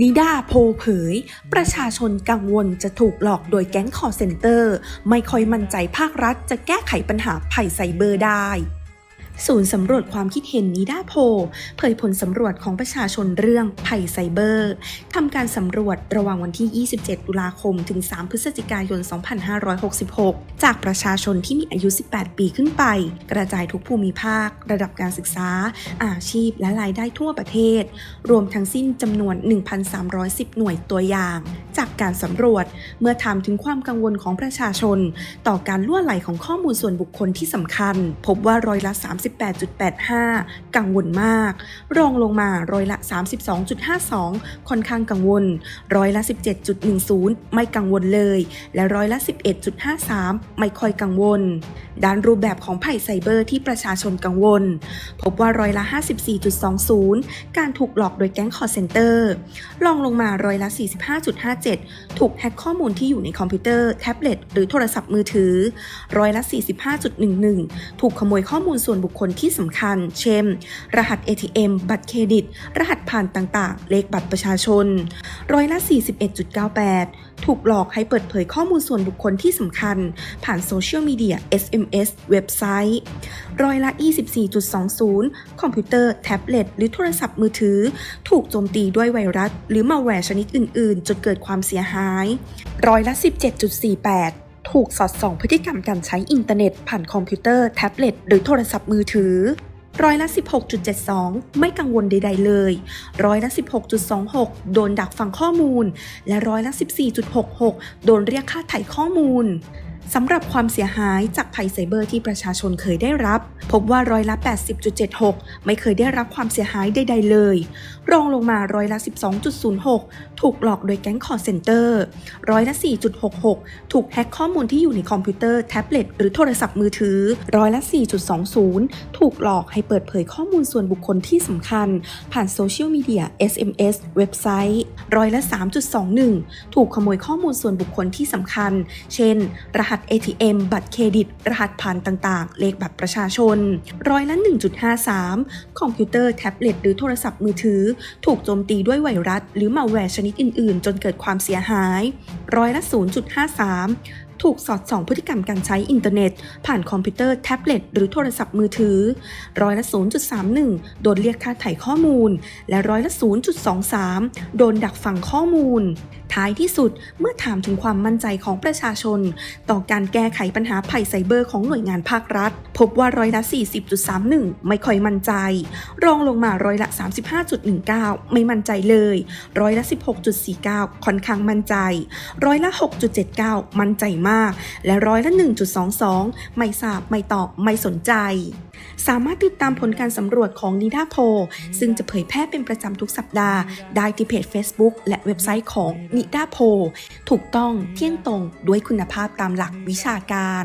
นิดาโพเผย ประชาชนกังวลจะถูกหลอกโดยแก๊งคอร์เซนเตอร์ ไม่ค่อยมั่นใจภาครัฐจะแก้ไขปัญหาภัยไซเบอร์ได้ ศูนย์สำรวจความคิดเห็นนิดาโพเผยผลสำรวจของประชาชนเรื่องภัยไซเบอร์ทำการสำรวจระหว่างวันที่ 27 ตุลาคม ถึง 3 พฤศจิกายน 2566 จากประชาชนที่มีอายุ 18 ปีขึ้นไป กระจายทุกภูมิภาค ระดับการศึกษา อาชีพ และรายได้ทั่วประเทศ รวมทั้งสิ้นจำนวน 1,310 หน่วยตัวอย่างจากการสำรวจ เมื่อถามถึงความกังวลของประชาชน ต่อการล่วไหลของข้อมูลส่วนบุคคลที่สำคัญ พบว่าร้อยละ 38.85 กังวลมาก รองลงมาร้อยละ 32.52 ค่อนข้างกังวล ร้อยละ 17.10 ไม่กังวลเลย และร้อยละ 11.53 ไม่ค่อยกังวล ด้านรูปแบบของภัยไซเบอร์ที่ประชาชนกังวล พบว่าร้อยละ 54.20 การถูกหลอกโดยแก๊งคอร์เซนเตอร์รองลงมาร้อยละ 45.57ถูกแฮ็กข้อมูลที่อยู่ในคอมพิวเตอร์ แท็บเล็ต หรือโทรศัพท์มือถือ ร้อยละ 45.11 ถูกขโมยข้อมูลส่วนบุคคลที่สำคัญ เช่น รหัส ATM บัตรเครดิต รหัสผ่านต่างๆ เลขบัตรประชาชน ร้อยละ 41.98 ถูกหลอกให้เปิดเผยข้อมูลส่วนบุคคลที่สำคัญ ผ่านโซเชียลมีเดีย SMS เว็บไซต์ ร้อยละ 24.20 คอมพิวเตอร์ แท็บเล็ต หรือโทรศัพท์มือถือ ถูกโจมตีด้วยไวรัส หรือมาแวร์ชนิดอื่น ๆ จนเกิดความเสียหาย ร้อยละ 17.48 ถูกสอดส่องพฤติกรรมการใช้อินเทอร์เน็ต ผ่านคอมพิวเตอร์ แท็บเล็ต หรือโทรศัพท์มือถือ ร้อยละ 16.72 ไม่กังวลใด ๆ เลย ร้อยละ 16.26 โดนดักฟังข้อมูล และร้อยละ 14.66 โดนเรียกค่าไถ่ข้อมูล สำหรับความเสียหายจากภัยไซเบอร์ที่ประชาชนเคยได้รับ พบว่าร้อยละ 80.76 ไม่เคยได้รับความเสียหายใด ๆ เลย รองลงมาร้อยละ 12.06 ถูกหลอกโดยแก๊งคอร์เซนเตอร์ร้อยละ 4.66 ถูกแฮ็กข้อมูลที่อยู่ในคอมพิวเตอร์ แท็บเล็ต หรือโทรศัพท์มือถือร้อยละ 4.20 ถูกหลอกให้เปิดเผยข้อมูลส่วนบุคคลที่สำคัญ ผ่านโซเชียลมีเดีย SMS เว็บไซต์ ร้อยละ 3.21 ถูกขโมยข้อมูลส่วนบุคคลที่สำคัญ เช่น รหัส ATM บัตรเครดิต รหัสผ่านต่างๆ เลขบัตรประชาชน ร้อยละ 1.53 คอมพิวเตอร์ แท็บเล็ต หรือโทรศัพท์มือถือ ถูกโจมตีด้วยไวรัส หรือมาแวร์ชนิดอื่น ๆ จนเกิดความเสียหาย ร้อยละ 0.53 ถูกสอดส่องพฤติกรรมการใช้อินเทอร์เน็ต ผ่านคอมพิวเตอร์แท็บเล็ตหรือโทรศัพท์มือถือ ร้อยละ 0.31 โดนเรียกค่าไถ่ข้อมูล และร้อยละ 0.23 โดนดักฟังข้อมูล ท้ายที่สุดเมื่อถามถึงความมั่นใจของประชาชน ต่อการแก้ไขปัญหาภัยไซเบอร์ของหน่วยงานภาครัฐ พบว่าร้อยละ 40.31 ไม่ค่อยมั่นใจ รองลงมาร้อยละ 35.19 ไม่มั่นใจเลย ร้อยละ 16.49 ค่อนข้างมั่นใจ ร้อยละ 6.79 มั่นใจมากและร้อยละ 1.22 ไม่ทราบไม่ตอบไม่สนใจ สามารถติดตามผลการสำรวจของนิดาโพซึ่งจะเผยแพร่เป็นประจำทุกสัปดาห์ ได้ที่เพจ Facebook และเว็บไซต์ของนิดาโพถูกต้องเที่ยงตรงด้วยคุณภาพตามหลักวิชาการ